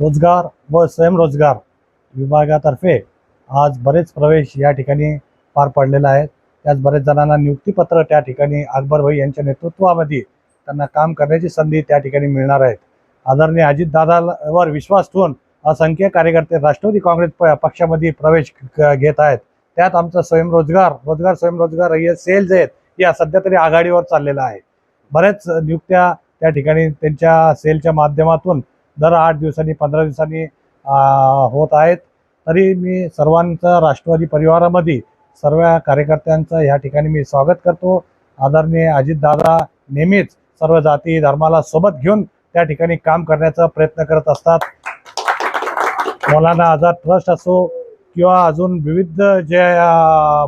रोजगार व स्वयंरोजगार विभागातर्फे आज बरेच प्रवेश या ठिकाणी पार पडलेला आहे त्याच बरेच जणांना नियुक्तीपत्र त्या ठिकाणी अकबर भाई यांच्या नेतृत्वामध्ये त्यांना काम करण्याची संधी त्या ठिकाणी मिळणार आहेत. आदरणीय अजितदादावर विश्वास ठेवून असंख्य कार्यकर्ते राष्ट्रवादी काँग्रेस प- पक्षामध्ये प्रवेश क- घेत आहेत. त्यात आमचा स्वयंरोजगार रोजगार स्वयंरोजगार हे सेल्स आहेत या सध्या तरी आघाडीवर चाललेला आहे. बऱ्याच नियुक्त्या त्या ठिकाणी त्यांच्या सेलच्या माध्यमातून दर आठ दिवसांनी पंधरा दिवसांनी होत आहेत. तरी मी सर्वांचं राष्ट्रवादी परिवारामध्ये सर्व कार्यकर्त्यांचं या ठिकाणी मी स्वागत करतो. आदरणीय अजितदादा नेहमीच सर्व जाती धर्माला सोबत घेऊन त्या ठिकाणी काम करण्याचा प्रयत्न करत असतात. मौलाना आझाद ट्रस्ट असो किंवा अजून विविध जे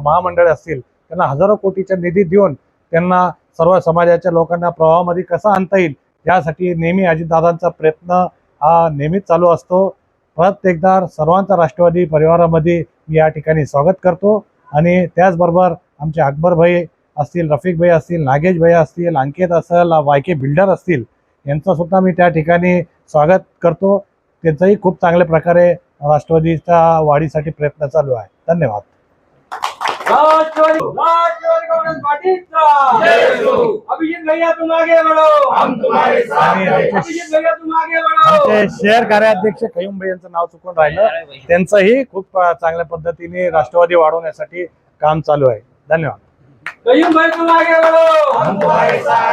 महामंडळे असतील त्यांना हजारो कोटीचा निधी देऊन त्यांना सर्व समाजाच्या लोकांना प्रवाहामध्ये कसा आणता येईल यासाठी नेहमी अजितदादांचा प्रयत्न हा नेहमीच चालू असतो. परत एकदा सर्वांचा राष्ट्रवादी परिवारामध्ये मी या ठिकाणी स्वागत करतो. आणि त्याचबरोबर आमचे अकबर भाई असतील रफिक भाई असतील नागेश भाई असतील अंकित असेल वायके बिल्डर असतील यांचंसुद्धा मी त्या ठिकाणी स्वागत करतो. त्यांचाही खूप चांगल्या प्रकारे राष्ट्रवादीच्या वाढीसाठी प्रयत्न चालू आहे. धन्यवाद राष्ट्रवादी राष्ट्रवादी कांग्रेस पार्टीचा अभिजीत भैया तुम आगे बढ़ो हम तुम्हारे साथ आणि। आमचे अभिजीत भैया तुम आगे बढ़ो आमचे शहर कार्याध्यक्ष खयुम भाई यांचं नाव चुकून राहिलं. त्यांचंही खूप चांगल्या पद्धतीने राष्ट्रवादी वाढवण्यासाठी काम चालू आहे. धन्यवाद. कयूम भाई तुम आगे बढ़ो हम तुम्हारे साथ।